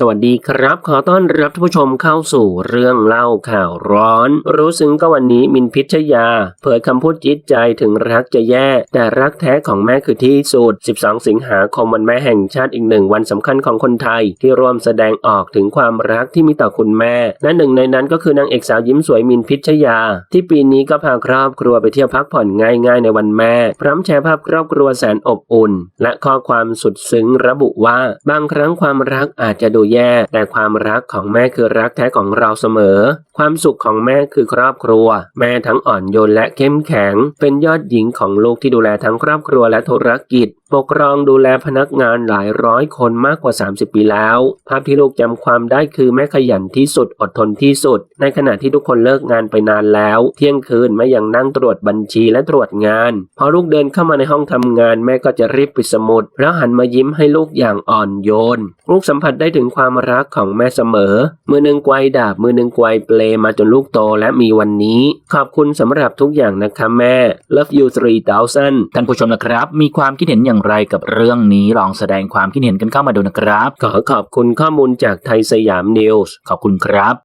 สวัสดีครับ ขอต้อนรับท่านผู้ชมเข้าสู่เรื่องเล่าข่าวร้อน รู้ซึ้งก็วันนี้มินพิชยา เผยคำพูดจิตใจถึงรักจะแย่ แต่รักแท้ของแม่คือที่สุด 12 สิงหาคมวันแม่แห่งชาติอีกหนึ่งวันสำคัญของคนไทย ที่ร่วมแสดงออกถึงความรักที่มีต่อคุณแม่และหนึ่งในนั้นก็คือนางเอกสาวยิ้มสวยมินพิชยา ที่ปีนี้ก็พาครอบครัวไปเที่ยวพักผ่อนง่ายๆ ในวันแม่ พร้อมแชร์ภาพครอบครัวแสนอบอุ่น และข้อความสุดซึ้งระบุว่า บางครั้งความรักอาจจะดูแย่ แต่ความรักของแม่คือรักแท้ของเราเสมอ ความสุขของแม่คือครอบครัว แม่ทั้งอ่อนโยนและเข้มแข็ง เป็นยอดหญิงของลูกที่ดูแลทั้งครอบครัวและธุรกิจปกครองดูแลพนักงานหลายร้อยคนมากกว่า 30 ปีแล้ว ภาพที่ลูกจำความได้คือแม่ขยันที่สุดอดทนที่สุด ในขณะที่ทุกคนเลิกงานไปนานแล้ว เที่ยงคืนแม่ยังนั่งตรวจบัญชีและตรวจงาน พอลูกเดินเข้ามาในห้องทำงานแม่ก็จะรีบปิดสมุด แล้วหันมายิ้มให้ลูกอย่างอ่อนโยน ลูกสัมผัสได้ถึงความรักของแม่เสมอ มือหนึ่งไกวดาบมือหนึ่งไกวเปลมาจนลูกโตและมีวันนี้ ขอบคุณสำหรับทุกอย่างนะคะแม่ Love you 3000ท่านผู้ชมนะครับ มีความคิดเห็นอย่างไรกับเรื่องนี้ลองแสดงความคิดเห็นกันเข้ามาดูนะครับ ขอขอบคุณข้อมูลจากไทยสยามนิวส์ขอบคุณครับ